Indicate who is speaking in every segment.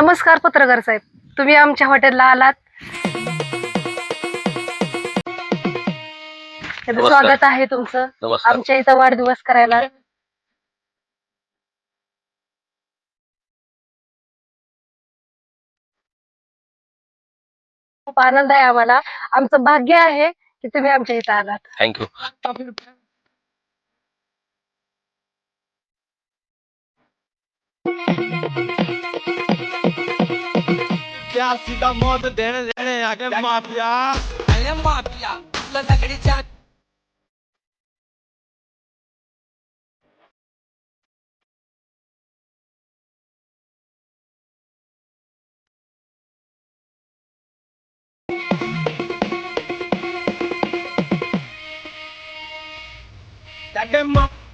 Speaker 1: नमस्कार पत्रकार साहेब. तुम्ही आमच्या हॉटेलला आलात. स्वागत आहे तुमचं.
Speaker 2: नमस्कार.
Speaker 1: आमच्या इथं वाढदिवस करायला. खूप आनंद आहे आम्हाला. आमचं भाग्य आहे की तुम्ही आमच्या इथं आलात.
Speaker 2: Thank you
Speaker 3: mafia, si da moto dele, dele, aqui é mafia.
Speaker 4: Ela é mafia, lança aquele
Speaker 3: tchau. Take a moment.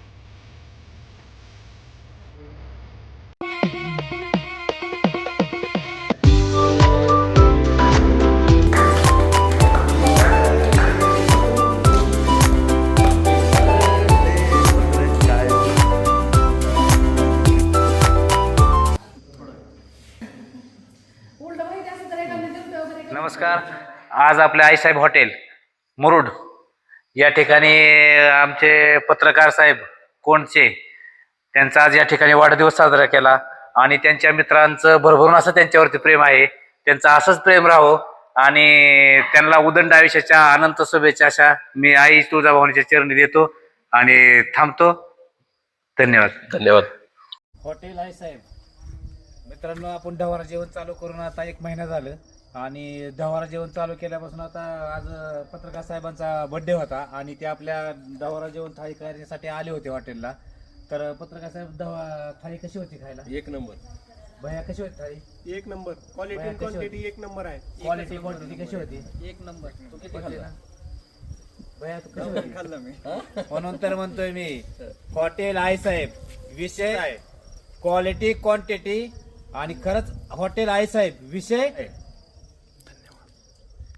Speaker 5: नमस्कार. आज आपले आईसाहेब हॉटेल मुरुड. या ठिकाणी आमचे पत्रकार साहेब कोणचे त्यांचा आज या ठिकाणी वाढदिवस साजरा केला आणि त्यांच्या मित्रांचं भरभरून असं त्यांच्यावरती प्रेम आहे. त्यांचं असंच प्रेम राहो आणि त्यांना उदंड आयुष्याच्या अनंत शुभेच्छा अशा मी आई तुळजाभवानीच्या चरणी देतो आणि थांबतो. धन्यवाद.
Speaker 2: धन्यवाद.
Speaker 6: हॉटेल आहे साहेब मित्रांनो आपण डवारा जेवण चालू करून आता एक महिना झालं आणि डवारा जेवण चालू केल्यापासून आता आज पत्रकार साहेबांचा बर्थडे होता आणि ते आपल्या डवारा जेवण थाळी करण्यासाठी आले होते हॉटेलला. तर पत्रकार साहेब डवा थाळी कशी होती खायला?
Speaker 3: एक नंबर.
Speaker 6: भया कशी होती थाळी?
Speaker 7: एक नंबर. Quality quantity? एक नंबर आहे.
Speaker 6: क्वालिटी क्वांटिटी कशी होती?
Speaker 4: एक नंबर.
Speaker 6: तू किती खाल्ला? भया तू कशी होती?
Speaker 7: खाल्लं मी.
Speaker 6: म्हणून तर म्हणतोय मी हॉटेल आहे साहेब विषय क्वालिटी क्वांटिटी आणि खरंच हॉटेल आहे साहेब विषय